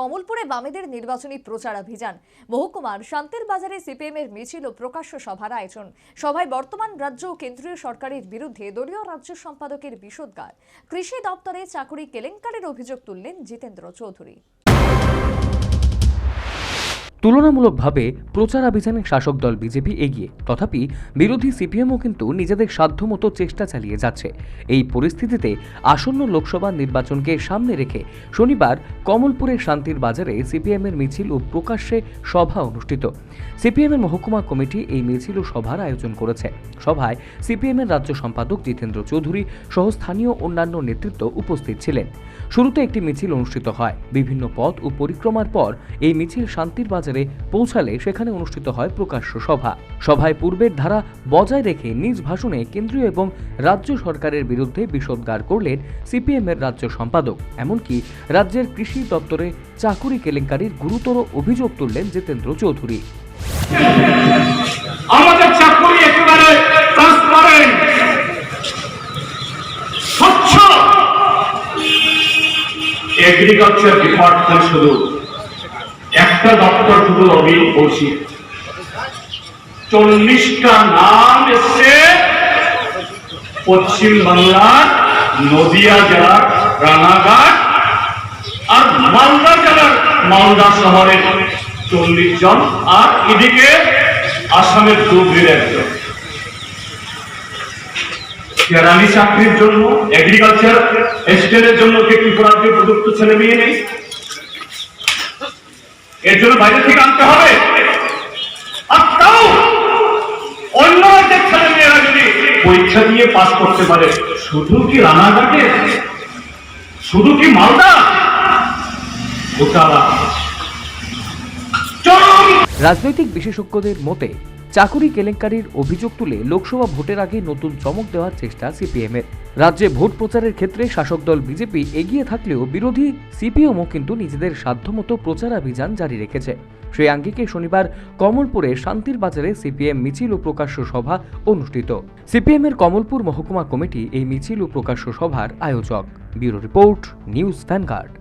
কমলপুরে বামেদের নির্বাচনী প্রচার অভিযান। মহকুমার শান্তির বাজারে সিপিএম এর মিছিল ও প্রকাশ্য সভার আয়োজন। সভায় বর্তমান রাজ্য ও কেন্দ্রীয় সরকারের বিরুদ্ধে দলীয় রাজ্য সম্পাদকের বিষোদ্গার কৃষি দপ্তরে চাকুরি কেলেঙ্কারির অভিযোগ তুললেন জিতেন্দ্র চৌধুরী। তুলনামূলকভাবে প্রচারাভিযানে শাসক দল বিজেপি এগিয়ে। তথাপি বিরোধী সিপিএমও কিন্তু নিজেদের সাধ্যমতো চেষ্টা চালিয়ে যাচ্ছে। এই পরিস্থিতিতে আসন্ন লোকসভা নির্বাচনকে সামনে রেখে শনিবার কমলপুরের শান্তির বাজারে সিপিএমের মিছিল ও প্রকাশ্যে সভা অনুষ্ঠিত। সিপিএমের মহকুমা কমিটি এই মিছিল ও সভার আয়োজন করেছে। সভায় সিপিএমের রাজ্য সম্পাদক জিতেন্দ্র চৌধুরী সহ স্থানীয় অন্যান্য নেতৃত্ব উপস্থিত ছিলেন। শুরুতে একটি মিছিল অনুষ্ঠিত হয়। বিভিন্ন পথ ও পরিক্রমার পর এই মিছিল শান্তির বাজারে পৌঁছালে সেখানে অনুষ্ঠিত হয় প্রকাশ্য সভা। সভায় পূর্বের ধারা বজায় রেখে নিজ ভাষণে কেন্দ্রীয় এবং রাজ্য সরকারের বিরুদ্ধে বিষোদ্গার করলেন সিপিএম এর রাজ্য সম্পাদক। এমনকি রাজ্যের কৃষি দপ্তরে চাকুরি কেলেঙ্কারির গুরুতর অভিযোগ তুললেন জিতেন্দ্র চৌধুরী। এগ্রিকালচার ডিপার্টমেন্ট শুধু একটা দপ্তর শুধু অভিবর্ষিত চল্লিশটা নাম এসছে পশ্চিম বাংলার নদিয়া জেলার রানাঘাট আর মালদা জেলার মালদা শহরের চল্লিশ জন আর এদিকে আসামের ধুবড়ির একজন। কেরানি চাকরির জন্য এগ্রিকালচার এস্টেটের জন্য কি ত্রিপুরাজ্য প্রযুক্ত ছেলে মেয়ে নেই। এর জন্য বাইরে থেকে আনতে হবে। আর তাও অন্য রাজ্যের ছেলে মেয়েরা যদি পরীক্ষা দিয়ে পাস করতে পারে, শুধু কি রানাঘাটে? শুধু কি মালদা? গোটা রাজনৈতিক বিশেষজ্ঞদের মতে চাকুরি কেলেঙ্কারির অভিযোগ তুলে লোকসভা ভোটের আগে নতুন চমক দেওয়ার চেষ্টা সিপিএম এর রাজ্যে ভোট প্রচারের ক্ষেত্রে শাসক দল বিজেপি এগিয়ে থাকলেও বিরোধী সিপিএমও কিন্তু নিজেদের সাধ্যমতো প্রচারাভিযান জারি রেখেছে। সেই আঙ্গিকে শনিবার কমলপুরে শান্তির বাজারে সিপিএম মিছিল ও প্রকাশ্য সভা অনুষ্ঠিত। সিপিএম এর কমলপুর মহকুমা কমিটি এই মিছিল ও প্রকাশ্য সভার আয়োজক। Bureau report, news Vanguard.